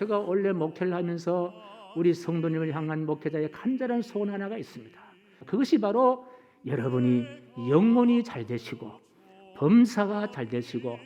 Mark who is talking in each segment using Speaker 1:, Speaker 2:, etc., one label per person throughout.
Speaker 1: 제가 원래 목회를 하면서 우리 성도님을 향한 목회자의 간절한 소원 하나가 있습니다. 그것이 바로 여러분이 영혼이 잘 되시고 범사가 잘 되시고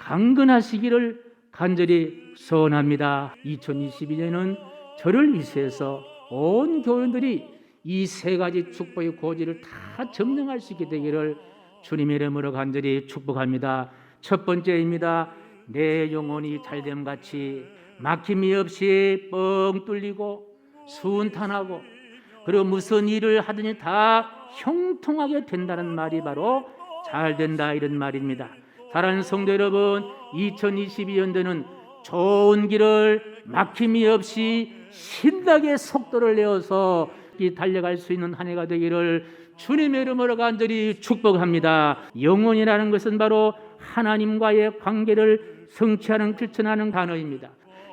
Speaker 1: 강건하시기를 간절히 소원합니다. 2022년은 저를 위해서 온 교인들이 이 세 가지 축복의 고지를 다 점령할 수 있게 되기를 주님의 이름으로 간절히 축복합니다. 첫 번째입니다. 내 영혼이 잘됨 같이 막힘이 없이 뻥 뚫리고 순탄하고 그리고 무슨 일을 하든지 다 형통하게 된다는 말이 바로 잘 된다 이런 말입니다. 사랑하는 성도 여러분, 2022년도는 좋은 길을 막힘이 없이 신나게 속도를 내어서 이 달려갈 수 있는 한 해가 되기를 주님의 이름으로 간절히 축복합니다. 영혼이라는 것은 바로 하나님과의 관계를 성취하는 실천하는 단어입니다.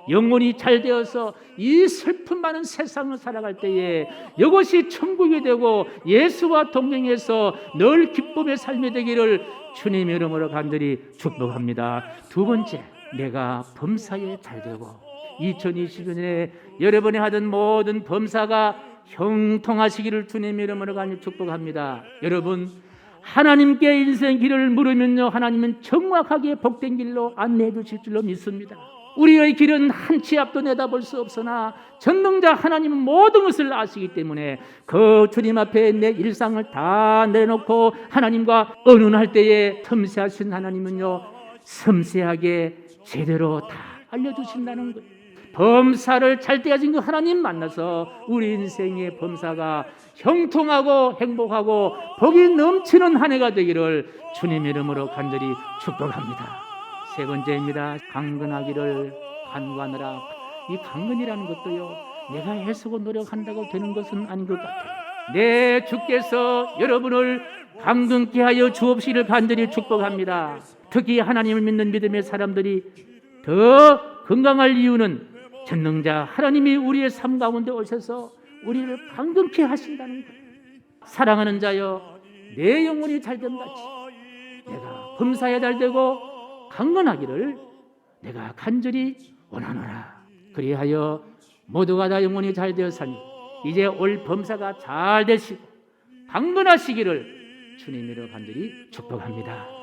Speaker 1: 영혼이 잘 되어서 이 슬픔 많은 세상을 살아갈 때에 이것이 천국이 되고 예수와 동행해서 늘 기쁨의 삶이 되기를 주님의 이름으로 간절히 축복합니다. 두 번째, 내가 범사에 잘 되고 2020년에 여러분이 하던 모든 범사가 형통하시기를 주님의 이름으로 간절히 축복합니다. 여러분 하나님께 인생 길을 물으면요 하나님은 정확하게 복된 길로 안내해 주실 줄로 믿습니다. 우리의 길은 한 치 앞도 내다볼 수 없으나 전능자 하나님은 모든 것을 아시기 때문에 그 주님 앞에 내 일상을 다 내놓고 하나님과 언언할 때에 섬세하신 하나님은요 섬세하게 제대로 다 알려주신다는 거예요. 범사를 잘 떼어진 그 하나님 만나서 우리 인생의 범사가 형통하고 행복하고 복이 넘치는 한 해가 되기를 주님 이름으로 간절히 축복합니다. 세 번째입니다. 강건하기를 간구하느라 이 강건이라는 것도요 내가 애쓰고 노력한다고 되는 것은 아닌 것 같아요. 내 주께서 여러분을 강건케 하여 주옵시기를 간절히 축복합니다. 특히 하나님을 믿는 믿음의 사람들이 더 건강할 이유는 전능자 하나님이 우리의 삶 가운데 오셔서 우리를 강건케 하신다는 거예요. 사랑하는 자여 내 영혼이 잘됨 같이 내가 범사에 잘 되고 강건하기를 내가 간절히 원하노라. 그리하여 모두가 다 영혼이 잘 되었사니 이제 올 범사가 잘 되시고 강건하시기를 주님으로 간절히 축복합니다.